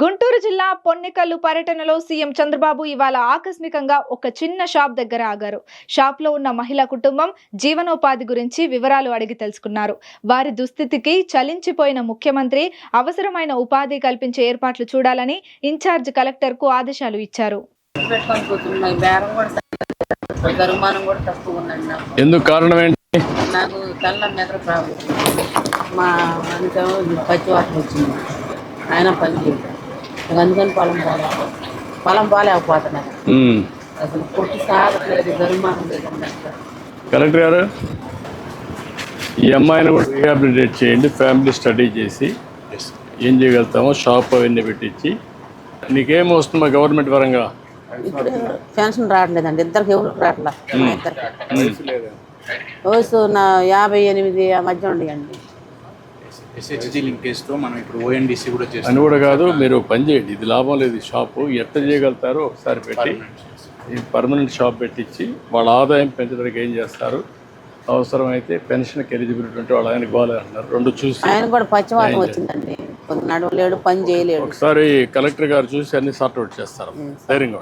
గుంటూరు జిల్లా పొన్నెకల్లు పర్యటనలో సీఎం చంద్రబాబు ఇవాళ ఆకస్మికంగా ఒక చిన్న షాప్ దగ్గర ఆగారు. షాప్లో ఉన్న మహిళా కుటుంబం జీవనోపాధి గురించి వివరాలు అడిగి తెలుసుకున్నారు. వారి దుస్థితికి చలించిపోయిన ముఖ్యమంత్రి అవసరమైన ఉపాధి కల్పించే ఏర్పాట్లు చూడాలని ఇన్ఛార్జ్ కలెక్టర్కు ఆదేశాలు ఇచ్చారు. ఎందుకు కారణం ఏంటి? నాకు కళ్ళ ప్రాబ్లం. మా పచ్చి వచ్చింది. ఆయన పని అందుకని పొలం పోలే. పొలం పోలేకపోతున్నాను ఉమ్. అసలు పుట్టి సాగట్లేదు. కలెక్టర్ గారు ఈ అమ్మాయిని కూడా రీహాబిలిటేట్ చేయండి ఫ్యామిలీ స్టడీ చేసి ఏం చేయగలుగుతామో షాప్ అవన్నీ పెట్టించి. నీకేం వస్తుందా గవర్నమెంట్ పరంగా? ఇప్పుడు పెన్షన్ రావట్లేదండి ఇద్దరికి ఎవరికి రావట్లా మా ఇద్దరికి. వయసు నా యాభై ఎనిమిది ఆ మధ్య ఉండేయండి. ఎస్హెచ్జి లింకేజ్తో మనం ఇప్పుడు ఓఎన్డీసీ కూడా చేస్తాం అని కూడా కాదు మీరు పని చేయండి. ఇది లాభం లేదు షాపు. ఎట్ట చేయగలుగుతారో ఒకసారి పెట్టి ఈ పర్మనెంట్ షాప్ పెట్టించి వాళ్ళ ఆదాయం పెంచడానికి ఏం చేస్తారు? అవసరమైతే పెన్షన్కి ఎలిజిబిలిటీ ఉంటే వాళ్ళ ఆయన గోవాలి అంటున్నారు. రెండు చూసి ఆయన కూడా పచ్చివాతం వచ్చిందండి. కొంత నడవలేడు పని చేయలేడు. ఒకసారి కలెక్టర్ గారు చూసి అన్ని సార్ట్ అవుట్ చేస్తారు. ధైర్యంగా.